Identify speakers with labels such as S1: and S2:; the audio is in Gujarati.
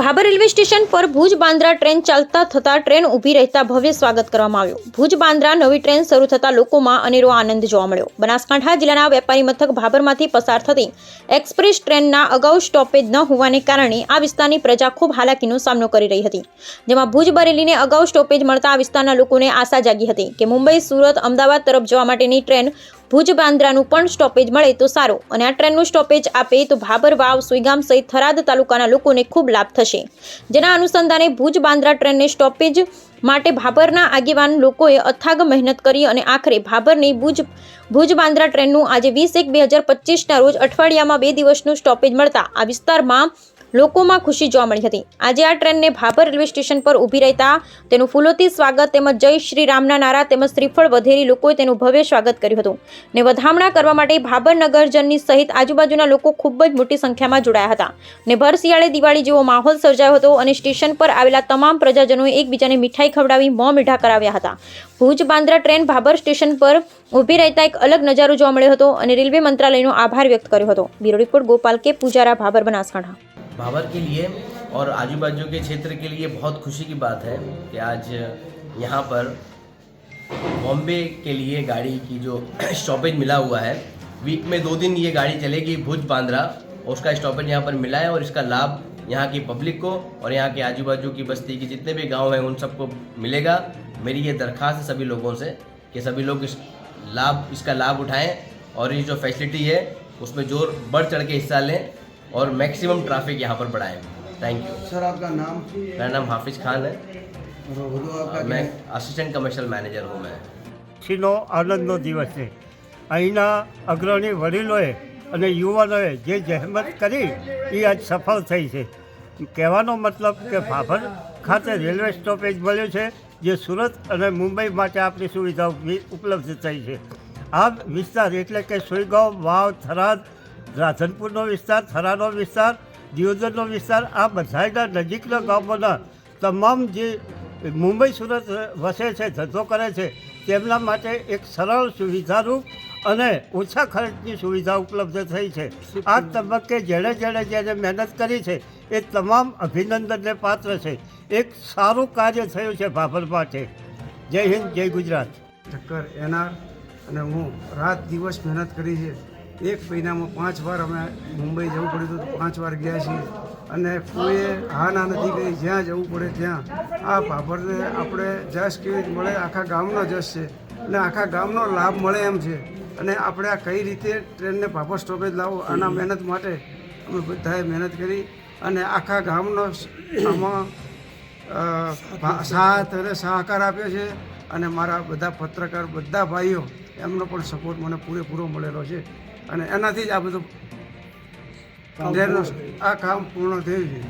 S1: ભાભર રેલવે સ્ટેશન પર ભુજ બાંદ્રા ટ્રેન ચાલતા થતા ટ્રેન ઊભી રહેતા ભવ્ય સ્વાગત કરવામાં આવ્યું. ભુજ બાંદ્રા નવી ટ્રેન શરૂ થતા લોકોમાં અનેરો આનંદ જોવા મળ્યો. બનાસકાંઠા જિલ્લાના વેપારી મથક ભાભરમાંથી પસાર થતી એક્સપ્રેસ ટ્રેનના અગાઉ સ્ટોપેજ ન હોવાને કારણે આ વિસ્તારની પ્રજા ખૂબ હાલાકીનો સામનો કરી રહી હતી. જેમાં ભુજ બરેલીને અગાઉ સ્ટોપેજ મળતા આ વિસ્તારના લોકોને આશા જાગી હતી કે મુંબઈ, સુરત, અમદાવાદ તરફ જવા માટેની ટ્રેન ભુજ બાંદ્રાનું પણ સ્ટોપેજ મળે તો સારો અને આ ટ્રેનનું સ્ટોપેજ આપે તો ભાભર વાવ, સુઈગામ સહિત થરાદ તાલુકાના લોકોને ખૂબ લાભ થશે. જેના અનુસંધાને ભુજ બાંદ્રા ટ્રેનને સ્ટોપેજ માટે ભાભરના આગેવાન લોકોએ અથાગ મહેનત કરી અને આખરે ભાભરની ભુજ ભુજ બાંદ્રા ટ્રેનનું આજે વીસ એક બે હજાર પચીસના રોજ અઠવાડિયામાં બે દિવસનું સ્ટોપેજ મળતા આ વિસ્તારમાં લોકોમાં ખુશી જોવા મળી હતી. આજે આ ટ્રેનને ભાભર રેલવે સ્ટેશન પર ઊભી રહેતા તેનું ફૂલોથી સ્વાગત તેમજ જય શ્રી રામના નારા તેમજ શ્રીફળ વધેરી લોકોએ તેનું ભવ્ય સ્વાગત કર્યું હતું. ને વધામણા કરવા માટે ભાભર નગરજનની સહિત આજુબાજુના લોકો ખૂબ જ મોટી સંખ્યામાં જોડાયા હતા. ને ભર શિયાળે દિવાળી જેવો માહોલ સર્જાયો હતો અને સ્ટેશન પર આવેલા તમામ પ્રજાજનોએ એકબીજાને મીઠાઈ ખવડાવી, મોં મીઠા કરાવ્યા હતા. ભુજ બાંદ્રા ટ્રેન ભાભર સ્ટેશન પર ઊભી રહેતા એક અલગ નજારો જોવા મળ્યો હતો અને રેલવે મંત્રાલયનો આભાર વ્યક્ત કર્યો હતો. બ્યુરો રિપોર્ટ ગોપાલ કે. પૂજારા, ભાભર બનાસકાંઠા.
S2: भावर के लिए और आजू बाजू के क्षेत्र के लिए बहुत खुशी की बात है कि आज यहाँ पर बॉम्बे के लिए गाड़ी की जो स्टॉपेज मिला हुआ है वीक में दो दिन ये गाड़ी चलेगी भुज बांद्रा और उसका स्टॉपेज यहाँ पर मिला है और इसका लाभ यहाँ की पब्लिक को और यहाँ के आजू बाजू की बस्ती के जितने भी गाँव हैं उन सबको मिलेगा। मेरी ये दरख्वास्त है सभी लोगों से कि सभी लोग इस लाभ, इसका लाभ उठाएँ और ये जो फैसिलिटी है, उसमें ज़ोर बढ़ चढ़ के हिस्सा लें। और मैक्सिमम ट्रैफिक यहाँ पर बढ़ाएं थैंक यू
S3: सर आपका नाम
S2: मेरा नाम हाफिज खान है
S3: और होदो आपका
S2: मैं असिस्टेंट कमर्शियल मैनेजर हूँ मैं
S4: ખુશીનો આનંદનો દિવસ છે અહીંના અગ્રણી વડીલોએ અને યુવાનોએ જે જહેમત કરી એ આજ સફળ થઈ છે કહેવાનો મતલબ કે ભાભર ખાતે રેલવે સ્ટોપેજ મળ્યું છે જે સુરત અને મુંબઈ માટે આપણી સુવિધાઓ વિ- ઉપલબ્ધ થઈ છે આ વિસ્તાર એટલે કે સુઈગાંવ વાવ થરાદ રાધનપુરનો વિસ્તાર, થરાનો વિસ્તાર, દિયોદરનો વિસ્તાર, આ બધાયના નજીકના ગામોના તમામ જે મુંબઈ સુરત વસે છે, ધંધો કરે છે, તેમના માટે એક સરળ સુવિધારૂપ અને ઓછા ખર્ચની સુવિધા ઉપલબ્ધ થઈ છે. આ તબક્કે જેણે જેણે જેણે મહેનત કરી છે, એ તમામ અભિનંદનને પાત્ર છે. એક સારું કાર્ય થયું છે ભાભર માટે. જય હિન્દ, જય ગુજરાત.
S3: ઠક્કર એનઆર અને હું રાત દિવસ મહેનત કરી છે. એક મહિનામાં પાંચ વાર અમે મુંબઈ જવું પડ્યું હતું પાંચ વાર ગયા છીએ. અને કોઈએ હા ના નથી કરી જ્યાં જવું પડે ત્યાં. આ ભાભરને આપણે જશ કેવી રીતે મળે? આખા ગામનો જશ છે. અને આખા ગામનો લાભ મળે એમ છે. અને આપણે આ કઈ રીતે ટ્રેનને ભાભર સ્ટોપેજ લાવો, આના મહેનત માટે અમે બધાએ મહેનત કરી. અને આખા ગામનો આમાં સાથ અને સહકાર આપ્યો છે. અને મારા બધા પત્રકાર, બધા ભાઈઓ એમનો પણ સપોર્ટ મને પૂરેપૂરો મળેલો છે. અને એનાથી જ આ બધું આ કામ પૂર્ણ થયું છે.